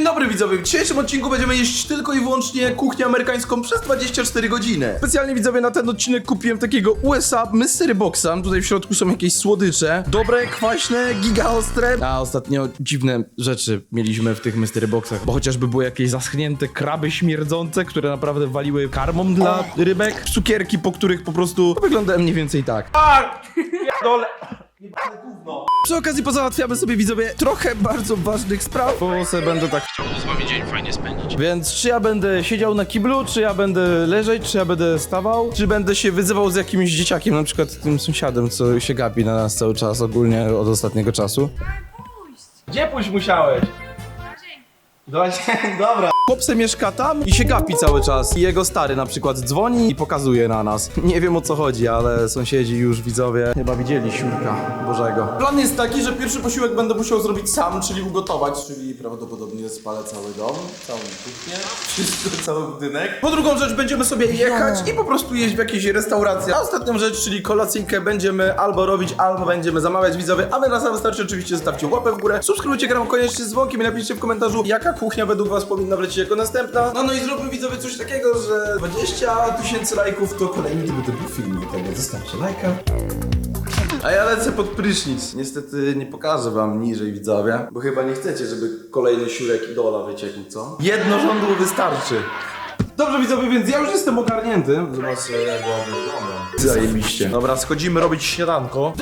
dzień dobry widzowie. W dzisiejszym odcinku będziemy jeść tylko i wyłącznie kuchnię amerykańską przez 24 godziny. Specjalnie widzowie na ten odcinek kupiłem takiego USA Mystery Boxa. Tutaj w środku są jakieś słodycze. Dobre, kwaśne, giga ostre. A ostatnio dziwne rzeczy mieliśmy w tych Mystery Boxach, bo chociażby były jakieś zaschnięte kraby śmierdzące, które naprawdę waliły karmą dla rybek. Cukierki, po których po prostu wyglądają mniej więcej tak. Przy okazji pozałatwiamy sobie widzowie trochę bardzo ważnych spraw, bo sobie będę tak chciał z wami dzień fajnie spędzić. Więc czy ja będę siedział na kiblu, czy ja będę leżeć, czy ja będę stawał, czy będę się wyzywał z jakimś dzieciakiem, na przykład tym sąsiadem, co się gapi na nas cały czas, ogólnie od ostatniego czasu. Gdzie pójść musiałeś? Dobra. Chłop se mieszka tam i się gapi cały czas. I jego stary na przykład dzwoni i pokazuje na nas. Nie wiem o co chodzi, ale sąsiedzi już widzowie chyba widzieli siurka Bożego. Plan jest taki, że pierwszy posiłek będę musiał zrobić sam, czyli ugotować, czyli prawdopodobnie spalę cały dom, całą kuchnię, wszystko, cały budynek. Po drugą rzecz będziemy sobie jechać i po prostu jeść w jakiejś restauracji. A ostatnią rzecz, czyli kolacyjkę będziemy albo robić, albo będziemy zamawiać widzowie. A wy na sam wystarczy oczywiście zostawcie łapę w górę, subskrybujcie kanał koniecznie z dzwonkiem i napiszcie w komentarzu, jaka kuchnia według was powinna wlecieć jako następna. No no i zróbmy widzowie coś takiego, że 20 tysięcy lajków to kolejny tego typu filmik, także zostawcie lajka. A ja lecę pod prysznic. Niestety nie pokażę wam niżej widzowie, bo chyba nie chcecie, żeby kolejny siurek idola wyciekł, co? Jedno żądło wystarczy. Dobrze widzowie, więc ja już jestem ogarnięty. Zobaczcie jak ładnie wygląda. Zajebiście. Dobra, schodzimy robić śniadanko.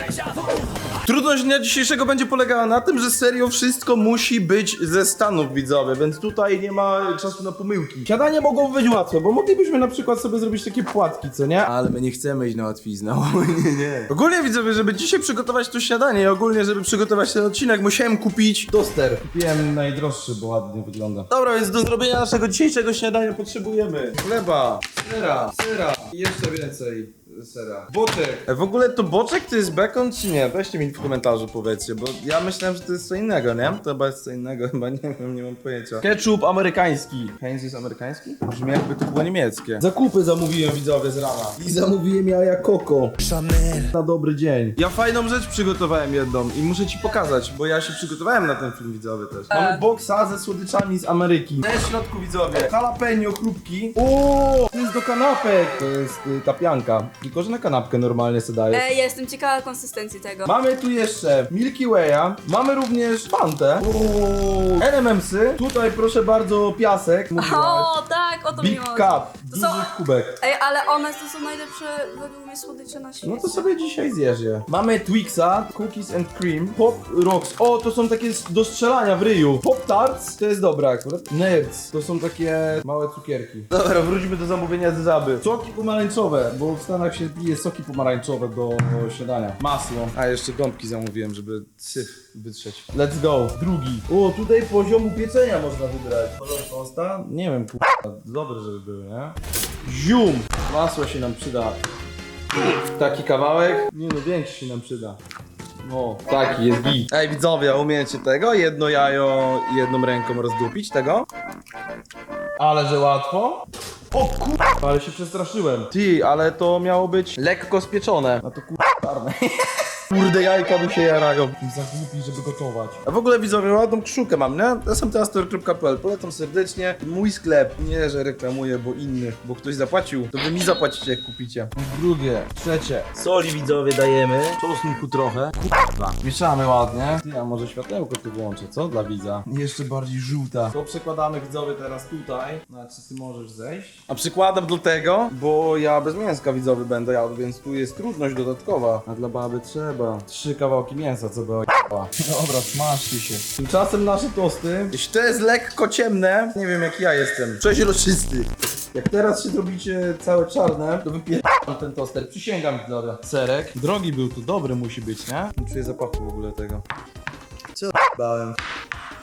Trudność dnia dzisiejszego będzie polegała na tym, że serio wszystko musi być ze Stanów widzowie, więc tutaj nie ma czasu na pomyłki. Siadanie mogą być łatwe, bo moglibyśmy na przykład sobie zrobić takie płatki, co nie? Ale my nie chcemy iść na łatwiznę, nie, nie. Ogólnie widzowie, żeby dzisiaj przygotować to śniadanie i ogólnie, żeby przygotować ten odcinek, musiałem kupić toster. Kupiłem najdroższy, bo ładnie wygląda. Dobra, więc do zrobienia naszego dzisiejszego śniadania potrzebujemy chleba, sera, sera i jeszcze więcej sera. Boczek. E, W ogóle to boczek to jest bekon czy nie? Weźcie mi w komentarzu powiedzcie, bo ja myślałem, że to jest co innego, nie? To chyba jest co innego, chyba nie wiem, nie mam pojęcia. Ketchup amerykański. Heinz jest amerykański? Brzmi jakby to było niemieckie. Zakupy zamówiłem widzowie z rana. I zamówiłem jaja koko. Chanel. Na dobry dzień. Ja fajną rzecz przygotowałem jedną i muszę ci pokazać, bo ja się przygotowałem na ten film widzowie też. Mamy boksa ze słodyczami z Ameryki. Na środku widzowie. Jalapeno, chrupki. O, to jest do kanapek. To jest y, tapianka. Tylko, że na kanapkę normalnie se daje. Ej, ja jestem ciekawa konsystencji tego. Mamy tu jeszcze Milky Way'a, mamy również Fantę, Uuu, NMMsy, tutaj proszę bardzo piasek, mówiłaś. O, tak, o to mi Big chodzi. Cup, To duży są- kubek. Ej, ale one to są najlepsze według mnie słodycze na świecie. No to sobie dzisiaj zjesz je. Mamy Twixa, Cookies and Cream, Pop Rocks. O, to są takie s- do strzelania w ryju. Pop Tarts, to jest dobre akurat. Nerds, to są takie małe cukierki. Dobra, wróćmy do zamówienia z Zaby. Soki pomarańczowe, bo w Stanach się pije soki pomarańczowe do śniadania. Masło. A jeszcze gąbki zamówiłem, żeby syf wytrzeć. Let's go. Drugi. O, tutaj poziomu pieczenia można wybrać. Poziom tosta? Nie wiem, kurwa. Dobre, żeby były, nie? Zium! Masło się nam przyda. Taki kawałek? Nie no, większy się nam przyda. No, taki jest git. Ej widzowie, umiecie tego? Jedno jajo jedną ręką rozdupić tego? Ale że łatwo? O kurwa, ale się przestraszyłem. Ty, ale to miało być lekko spieczone. No to kurwa czarne. Kurde, jajka mi się jarają. Za głupi, żeby gotować. A w ogóle widzowie, ładną kszukę mam, nie? smtastor.pl. Polecam serdecznie. Mój sklep. Nie, że reklamuję, bo inny. Bo ktoś zapłacił. To wy mi zapłacicie, jak kupicie. Drugie, trzecie. Soli widzowie dajemy. Czosnku trochę. Kurwa. Mieszamy ładnie. Ty, a może światełko tu włączę, co? Dla widza. Jeszcze bardziej żółta. To przekładamy widzowie teraz tutaj. Znaczy, ty możesz zejść. A przykładam do tego, bo ja bez mięska widzowy będę jadł, więc tu jest trudność dodatkowa. A dla baby trzeba. Trzy kawałki mięsa, co by ojebała. Dobra, smaszcie się. Tymczasem nasze tosty. Jeśli to jest lekko ciemne, nie wiem jak ja jestem. Przeźroczysty. Jak teraz się zrobicie całe czarne, to wypieram ten toster. Przysięgam, dobra. Serek. Drogi był tu, dobry musi być, nie? Nie czuję zapachu w ogóle tego. Co bałem?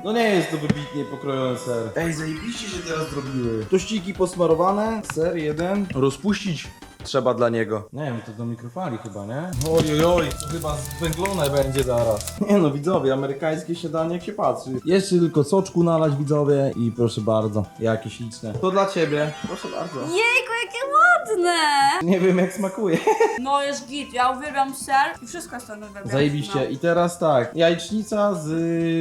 No nie jest to wybitnie pokrojony ser. Ej, zajebiście się teraz zrobiły. Tościki posmarowane, ser jeden. Rozpuścić trzeba dla niego. Nie wiem, to do mikrofali chyba, nie? Oj, oj, oj, to chyba zwęglone będzie zaraz. Nie no, widzowie, amerykańskie śniadanie jak się patrzy. Jeszcze tylko soczku nalać, widzowie, i proszę bardzo, jakie śliczne. To dla ciebie. Proszę bardzo. Jejku, jakie ładne! Nie wiem jak smakuje. No jest git, ja uwielbiam ser i wszystko stąd uwielbiam. Zajebiście. I teraz tak, jajecznica z...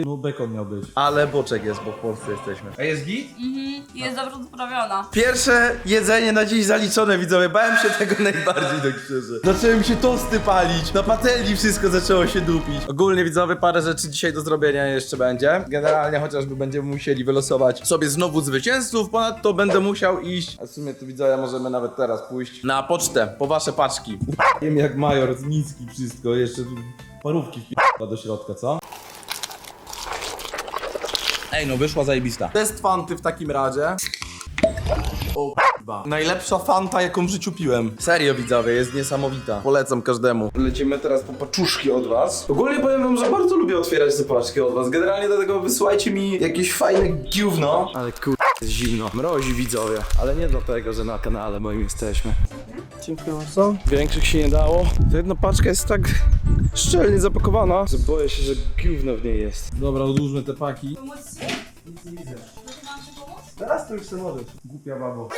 no bekon miał być. Ale boczek jest, bo w Polsce jesteśmy. A jest git? Mhm, i jest dobrze doprawiona. Pierwsze jedzenie na dziś zaliczone, widzowie. Bałem się tego najbardziej, tak szczerze. Zaczęły się tosty palić, na patelni wszystko zaczęło się dupić. Ogólnie, widzowie, parę rzeczy dzisiaj do zrobienia jeszcze będzie. Generalnie chociażby będziemy musieli wylosować sobie znowu zwycięzców, ponadto będę musiał iść, a w sumie tu widzowie możemy nawet teraz pójść, na pocztę, po wasze paczki. Wiem jak major, z miski wszystko, jeszcze tu parówki wpi***a do środka, co? Ej, no wyszła zajebista. Test fanty w takim razie. O Najlepsza fanta, jaką w życiu piłem. Serio widzowie, jest niesamowita. Polecam każdemu. Lecimy teraz po paczuszki od was. Ogólnie powiem wam, że bardzo lubię otwierać te paczki od was. Generalnie dlatego wysyłajcie mi jakieś fajne gówno. Ale kur... jest zimno. Mrozi widzowie. Ale nie dlatego, że na kanale moim jesteśmy. Dziękuję bardzo. Większych się nie dało. Ta jedna paczka jest tak szczelnie zapakowana, że boję się, że gówno w niej jest. Dobra, odłóżmy te paki. Pomóc ci? Nic nie widzę. Pomóc? Teraz to już se możesz. Głupia babo.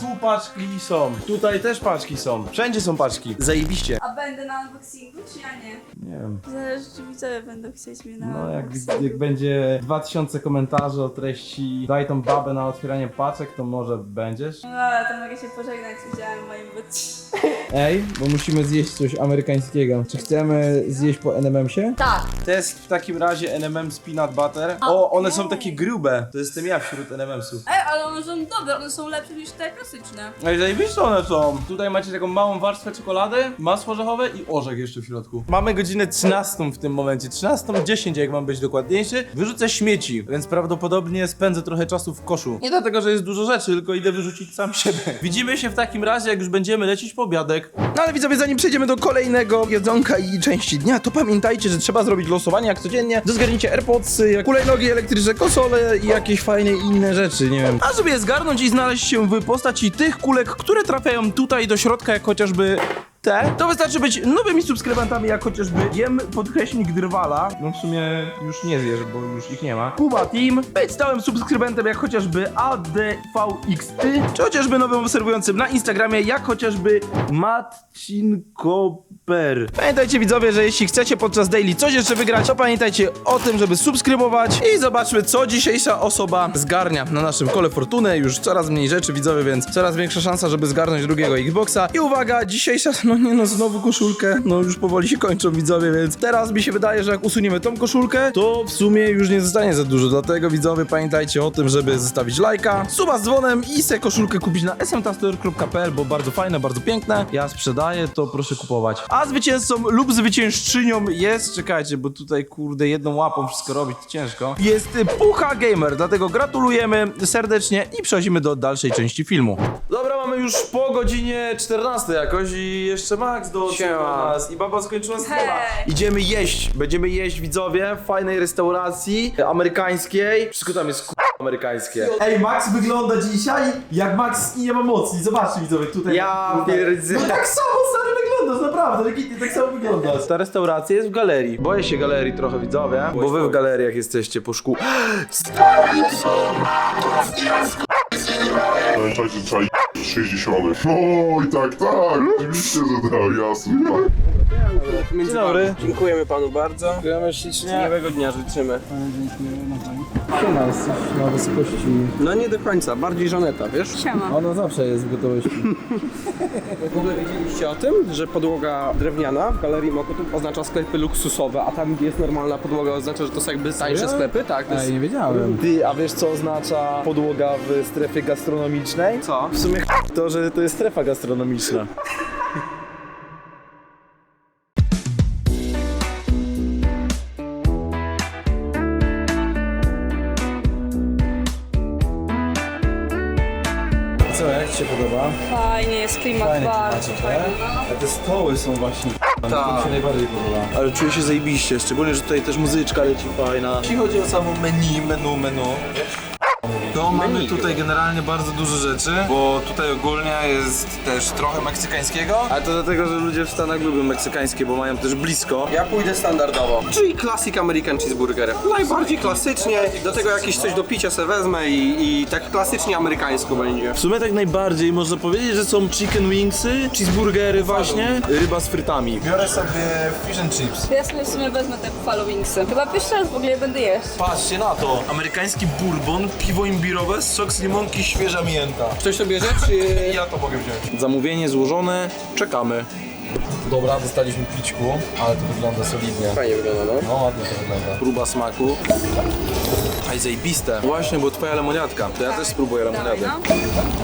Tu paczki są. Tutaj też paczki są. Wszędzie są paczki. Zajebiście. A będę na unboxingu, czy ja nie? Nie wiem. Zależy, czy widzowie będą chcieć mnie na No jak, unboxingu. jak będzie 2000 komentarzy o treści daj tą babę na otwieranie paczek, to może będziesz. No ale to mogę się pożegnać z udziałem w moim bycie. Ej, bo musimy zjeść coś amerykańskiego. Czy chcemy zjeść po NMM-sie? Tak. Test w takim razie NMM z peanut butter. O, one są okej. takie grube. To jestem ja wśród NMM-sów. Ej, ale one są dobre, one są lepsze niż te klasyczne. Ej, zajebiste one są. Tutaj macie taką małą warstwę czekolady, masło orzechowe i orzech jeszcze w środku. Mamy godzinę 13 w tym momencie, 13.10 jak mam być dokładniejszy. Wyrzucę śmieci, więc prawdopodobnie spędzę trochę czasu w koszu. Nie dlatego, że jest dużo rzeczy, tylko idę wyrzucić sam siebie. Widzimy się w takim razie, jak już będziemy lecieć po obiadek. No ale widzowie, zanim przejdziemy do kolejnego jedzonka i części dnia, to pamiętajcie, że trzeba zrobić losowanie jak codziennie. Zgarnijcie AirPodsy, jak hulajnogi elektryczne, konsole i jakieś fajne inne rzeczy, nie wiem. A żeby je zgarnąć i znaleźć się w postaci tych kulek, które trafiają tutaj do środka, jak chociażby te, to wystarczy być nowymi subskrybentami, jak chociażby jem podkreśnik Drwala. No w sumie już nie zjesz, bo już ich nie ma. Kuba Team, być stałym subskrybentem, jak chociażby ADVXY, czy chociażby nowym obserwującym na Instagramie, jak chociażby Marcinkoper. Pamiętajcie widzowie, że jeśli chcecie podczas daily coś jeszcze wygrać, to pamiętajcie o tym, żeby subskrybować i zobaczmy, co dzisiejsza osoba zgarnia na naszym kole fortuny. Już coraz mniej rzeczy widzowie, więc coraz większa szansa, żeby zgarnąć drugiego Xboxa. I uwaga, dzisiejsza, no nie no, znowu koszulkę. No już powoli się kończą widzowie, więc teraz mi się wydaje, że jak usuniemy tą koszulkę, to w sumie już nie zostanie za dużo. Dlatego widzowie, pamiętajcie o tym, żeby zostawić lajka, suba z dzwonem i se koszulkę kupić na smtastore.pl, bo bardzo fajne, bardzo piękne. Ja sprzedaję, to proszę kupować. A zwycięzcą lub zwyciężczynią jest, czekajcie, bo tutaj kurde jedną łapą wszystko robić to ciężko. Jest Pucha Gamer, dlatego gratulujemy serdecznie i przechodzimy do dalszej części filmu. Dobra, mamy już po godzinie 14 jakoś i jeszcze Max do nas i baba skończyła streama. Idziemy jeść, będziemy jeść widzowie w fajnej restauracji amerykańskiej. Wszystko tam jest amerykańskie. Ej, Max wygląda dzisiaj jak Max i nie ma mocy. Zobaczcie widzowie tutaj. Ja pierdzę- No tak samo stary wyglądasz, naprawdę, legitnie tak samo wyglądasz. Ta restauracja jest w galerii. Boję się galerii trochę widzowie, bo wy w galeriach jesteście po szkół. Pamiętajcie, i 60. No i tak, tak, oczywiście, że tak, jasne. Tak. Dzień dobry. Dziękujemy panu bardzo. Dziękujemy ślicznie. Miłego dnia życzymy. Siema, jesteś na wysokości. No nie do końca, bardziej żoneta, wiesz? Siema. Ona zawsze jest w gotowości. W ogóle wiedzieliście o tym, że podłoga drewniana w Galerii Mokotów oznacza sklepy luksusowe, a tam gdzie jest normalna podłoga oznacza, że to są jakby tańsze sklepy? Tak, to jest... nie wiedziałem. Ty, a wiesz co oznacza podłoga w strefie gastronomicznej? Co? W sumie to, że to jest strefa gastronomiczna. Jak ci się podoba? Fajnie, jest klimat Fajny bardzo klimat, fajny. A te stoły są właśnie to mi się najbardziej podoba. Ale czuję się zajebiście, szczególnie, że tutaj też muzyczka leci fajna. Jeśli chodzi o samo menu, menu, menu, To mamy tutaj generalnie bardzo dużo rzeczy, bo tutaj ogólnie jest też trochę meksykańskiego, ale to dlatego, że ludzie w Stanach lubią meksykańskie, bo mają też blisko. Ja pójdę standardowo, czyli Classic American Cheeseburger. Najbardziej klasycznie, do tego jakieś coś do picia se wezmę i, i tak klasycznie amerykańsko będzie. W sumie tak najbardziej można powiedzieć, że są chicken wingsy, cheeseburgery właśnie, ryba z frytami. Biorę sobie fish and chips. Ja sobie w sumie wezmę te buffalo wingsy. Chyba pierwszy raz w ogóle je będę jeść. Patrzcie na to! Amerykański bourbon, piwo imbirowe, sok z limonki, świeża mięta. Ktoś to bierze, czy... Ja to mogę wziąć. Zamówienie złożone, czekamy. Dobra, dostaliśmy pliczku, ale to wygląda solidnie. Fajnie wygląda, no. No ładnie to wygląda. Próba smaku. Aj zajebiste. Właśnie, bo twoja lemoniatka. To ja też spróbuję lemoniadę. No.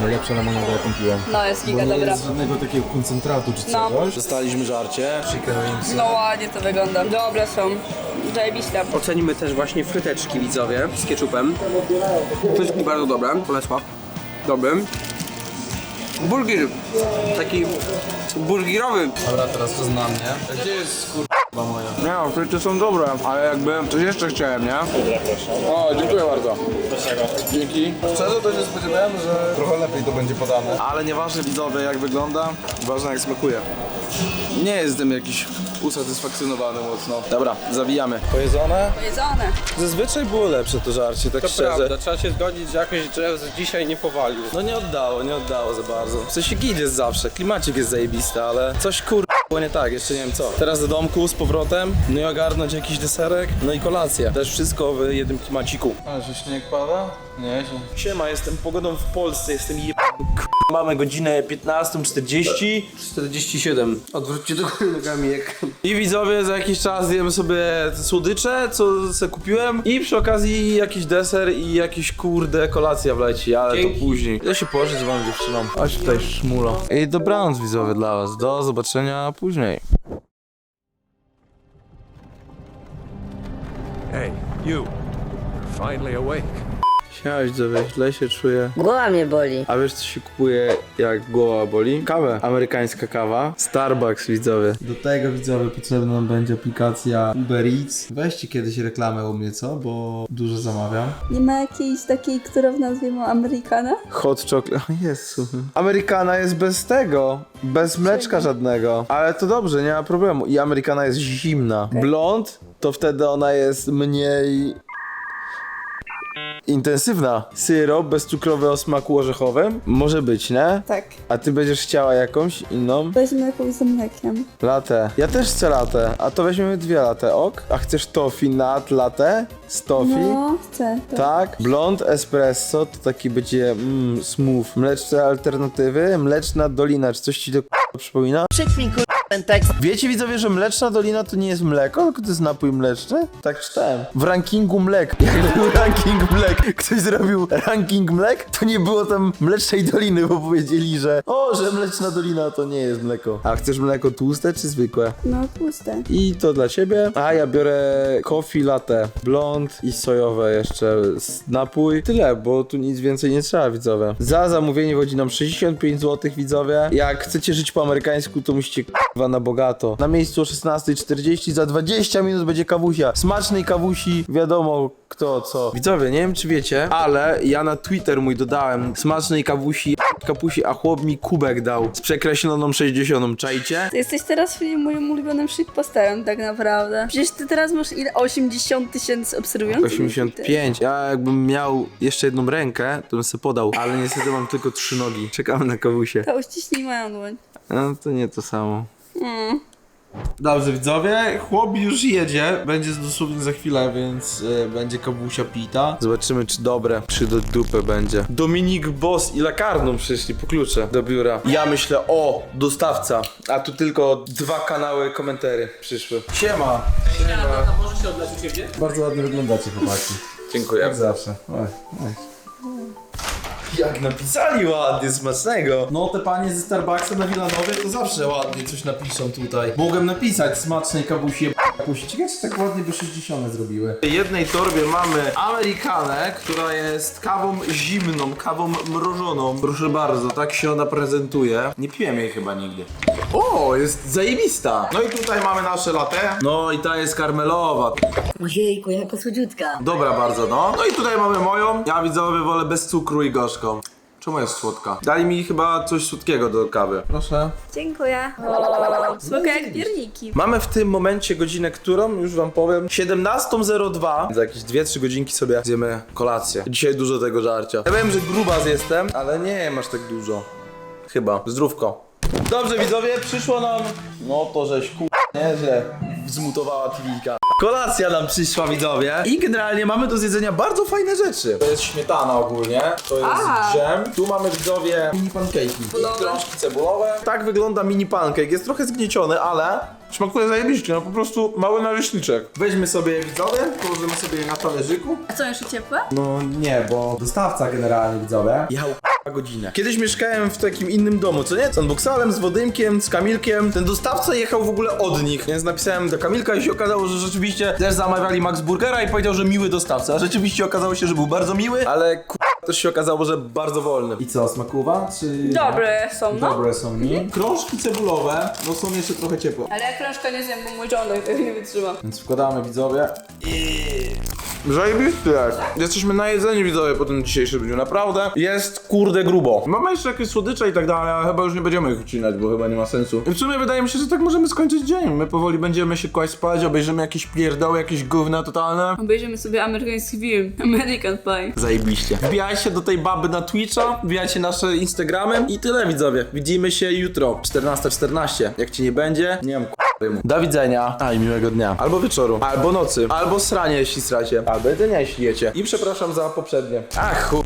Najlepsza lemoniada jaką piłem. no jest giga dobra. żadnego takiego koncentratu czy No. czegoś. Dostaliśmy żarcie, chicken wings. No ładnie to wygląda. Dobre są. Zajebiste. Ocenimy też właśnie fryteczki widzowie z ketchupem. Frytki bardzo dobre, Bolesław. Dobry. Burger, taki burgerowy. Dobra, teraz to znam, nie? Gdzie jest kurwa moja? Nie no, fryty są dobre, ale jakby coś jeszcze chciałem, nie? O, dziękuję bardzo. Dzięki. Szczerze to się spodziewałem, że trochę lepiej to będzie podane. Ale nieważne widzowie jak wygląda, ważne jak smakuje. Nie jestem jakiś usatysfakcjonowany mocno. Dobra, zawijamy. Pojedzone? Pojedzone. Zazwyczaj było lepsze to żarcie, tak To szczerze. prawda, trzeba się zgodzić, że jakoś drzew dzisiaj nie powalił. No nie oddało, nie oddało za bardzo. W sensie git jest zawsze, klimacik jest zajebisty, ale coś kur... było nie tak, jeszcze nie wiem co. Teraz do domku z powrotem, no i ogarnąć jakiś deserek, no i kolację. Też wszystko w jednym klimaciku. A, że śnieg pada? Nie, Siema, jestem pogodą w Polsce, jestem je... Mamy godzinę 15.40 47. Odwróćcie do góry nogami jak... i widzowie za jakiś czas zjemy sobie te słodycze, co sobie kupiłem i przy okazji jakiś deser i jakiś kurde kolacja wleci, ale Dzięki. to później. Ja się położę z wami dziewczyną. Aż tutaj szmulo. I dobranoc widzowie dla was. Do zobaczenia później. Hey, you. You're finally awake. Siema widzowie, źle się czuję. Głowa mnie boli. A wiesz co się kupuje jak głowa boli? Kawę. Amerykańska kawa. Starbucks widzowie. Do tego widzowie potrzebna nam będzie aplikacja Uber Eats. Weźcie kiedyś reklamę u mnie, co? Bo dużo zamawiam. Nie ma jakiejś takiej, która w nazwie ma Amerykana? Hot chocolate. O Jezu. Amerykana jest bez tego. Bez mleczka żadnego. Ale to dobrze, nie ma problemu. I Amerykana jest zimna. Blond, to wtedy ona jest mniej intensywna. Syrop bezcukrowy o smaku orzechowym? Może być, nie? Tak. A ty będziesz chciała jakąś inną? Weźmy jakąś z mlekiem. Latę. Ja też chcę latę, a to weźmiemy dwie latę, ok? A chcesz tofi nat latę? Z tofi? No, chcę. To. Tak, blond espresso to taki będzie mm, smooth. Mleczne alternatywy, mleczna dolina, czy coś ci to k***a przypomina? Kur... ten tekst. Wiecie widzowie, że mleczna dolina to nie jest mleko, tylko to jest napój mleczny? Tak czytałem. W rankingu mlek. Jak był ranking mlek, ktoś zrobił ranking mlek, to nie było tam mlecznej doliny, bo powiedzieli, że o, że mleczna dolina to nie jest mleko. A chcesz mleko tłuste czy zwykłe? No, tłuste. I to dla ciebie. A ja biorę coffee latte, blond i sojowe jeszcze s- napój. Tyle, bo tu nic więcej nie trzeba, widzowie. Za zamówienie wchodzi nam 65 zł, widzowie. Jak chcecie żyć po amerykańsku, to musicie k***wa na bogato. Na miejscu o 16.40 za 20 minut będzie kawusia. Smacznej kawusi, wiadomo kto co. Widzowie, nie wiem czy wiecie, ale ja na Twitter mój dodałem smacznej kawusi, kapusi, a chłop mi kubek dał z przekreśloną 60. Czajcie? Ty jesteś teraz moim ulubionym shitposterem tak naprawdę. Przecież ty teraz masz ile? 80 tysięcy obserwujących? 85. Ja jakbym miał jeszcze jedną rękę, to bym sobie podał, ale niestety mam tylko trzy nogi. Czekamy na kawusie. To uściśnij moją dłoń. No to nie to samo. Dobrze widzowie, chłop już jedzie, będzie dosłownie za chwilę, więc y, będzie kawusia pita. Zobaczymy czy dobre, czy do dupy będzie. Dominik Boss i Lakarną przyszli po klucze do biura. Ja myślę, o, dostawca, a tu tylko dwa kanały komentary przyszły. Siema. Bardzo ładnie wyglądacie, chłopaki. Dziękuję. Jak zawsze. Oj, oj. Jak napisali ładnie, smacznego. No te panie ze Starbucksa na Wilanowie to zawsze ładnie coś napiszą tutaj. Mogłem napisać smacznej kawusi Puścić, ciekawe czy tak ładnie by 60 zrobiły. W jednej torbie mamy Amerykanę, która jest kawą zimną, kawą mrożoną. Proszę bardzo, tak się ona prezentuje. Nie piłem jej chyba nigdy. O, jest zajebista. No i tutaj mamy nasze latte. No i ta jest karmelowa. Ojejku, jako słodziutka. Dobra bardzo, no. No i tutaj mamy moją. Ja widzowie wolę bez cukru i gorzką. Czemu jest słodka? Dali mi chyba coś słodkiego do kawy. Proszę. Dziękuję. O, słodko jak pierniki. Mamy w tym momencie godzinę, którą już wam powiem 17.02. Za jakieś 2-3 godzinki sobie zjemy kolację. Dzisiaj dużo tego żarcia. Ja wiem, że grubas jestem, ale nie masz tak dużo. Chyba. Zdrówko. Dobrze widzowie, przyszło nam... No to żeś ku... Nie, że zmutowała TV'ka. Kolacja nam przyszła widzowie i generalnie mamy do zjedzenia bardzo fajne rzeczy. To jest śmietana ogólnie, to jest A. dżem. Tu mamy widzowie mini pancake'i. Krążki cebulowe. Tak wygląda mini pancake. Jest trochę zgnieciony, ale smakuje zajebiście. No po prostu mały naleśniczek. Weźmy sobie widzowie, położymy sobie je na talerzyku. A co, jeszcze ciepłe? No nie, bo dostawca generalnie widzowie k***a godzinę. Kiedyś mieszkałem w takim innym domu, co nie? Z unboxalem, z Wodymkiem, z Kamilkiem. Ten dostawca jechał w ogóle od nich, więc napisałem do Kamilka i się okazało, że rzeczywiście też zamawiali Max Burgera i powiedział, że miły dostawca. A rzeczywiście okazało się, że był bardzo miły, ale k***a też się okazało, że bardzo wolny. I co, smakuwa? Czy... Dobre są, no. Dobre są, nie? Krążki cebulowe, no są jeszcze trochę ciepłe. Ale ja krążka nie zjem, bo mój żołądek tego nie wytrzyma. Więc wkładamy widzowie. Zajebisty jest. Jesteśmy na jedzeniu widzowie po tym dzisiejszym dniu. Naprawdę jest kurde grubo. Mamy jeszcze jakieś słodycze i tak dalej, ale chyba już nie będziemy ich ucinać, bo chyba nie ma sensu. I w sumie wydaje mi się, że tak możemy skończyć dzień. My powoli będziemy się kłaść spać, obejrzymy jakieś pierdoły, jakieś gówna totalne. Obejrzymy sobie amerykański film. American Pie. Zajebiście. Wbijajcie do tej baby na Twitcha, wbijajcie nasze Instagramy i tyle widzowie. Widzimy się jutro, 14.14. Jak ci nie będzie, nie wiem k***y. Do widzenia. A i miłego dnia. Albo wieczoru, albo nocy, albo sranie jeśli sracie, albo jedzenia jeśli jecie. I przepraszam za poprzednie. Ach, chu...